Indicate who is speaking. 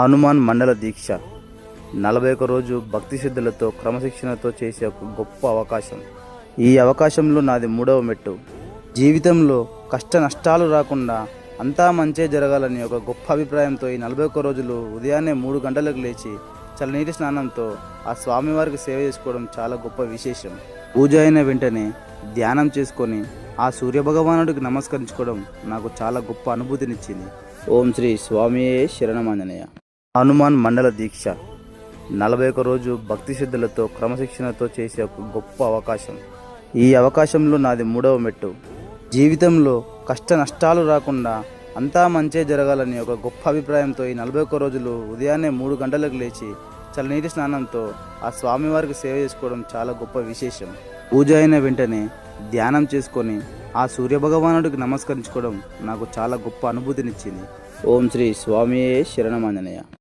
Speaker 1: హనుమాన్ మండల దీక్ష. నలభై ఒక రోజు భక్తి శ్రద్ధలతో క్రమశిక్షణతో చేసే ఒక గొప్ప అవకాశం. ఈ అవకాశంలో నాది మూడవ మెట్టు. జీవితంలో కష్ట నష్టాలు రాకుండా అంతా మంచే జరగాలని ఒక గొప్ప అభిప్రాయంతో ఈ నలభై ఒక్క రోజులు ఉదయాన్నే మూడు గంటలకు లేచి చల్లనీటి స్నానంతో ఆ స్వామివారికి సేవ చేసుకోవడం చాలా గొప్ప విశేషం. పూజ అయిన వెంటనే ధ్యానం చేసుకొని ఆ సూర్యభగవానుడికి నమస్కరించుకోవడం నాకు చాలా గొప్ప అనుభూతినిచ్చింది. ఓం శ్రీ స్వామియే శరణమాంజనేయ. హనుమాన్ మండల దీక్ష. నలభై ఒక రోజు భక్తి శ్రద్ధలతో క్రమశిక్షణతో చేసే ఒక గొప్ప అవకాశం. ఈ అవకాశంలో నాది మూడవ మెట్టు. జీవితంలో కష్ట నష్టాలు రాకుండా అంతా మంచే జరగాలని ఒక గొప్ప అభిప్రాయంతో ఈ నలభై ఒక్క రోజులు ఉదయాన్నే మూడు గంటలకు లేచి చల్లనీటి స్నానంతో ఆ స్వామివారికి సేవ చేసుకోవడం చాలా గొప్ప విశేషం. పూజ అయిన వెంటనే ధ్యానం చేసుకొని ఆ సూర్యభగవానుడికి నమస్కరించుకోవడం నాకు చాలా గొప్ప అనుభూతినిచ్చింది. ఓం శ్రీ స్వామియే శరణమాంజనేయ.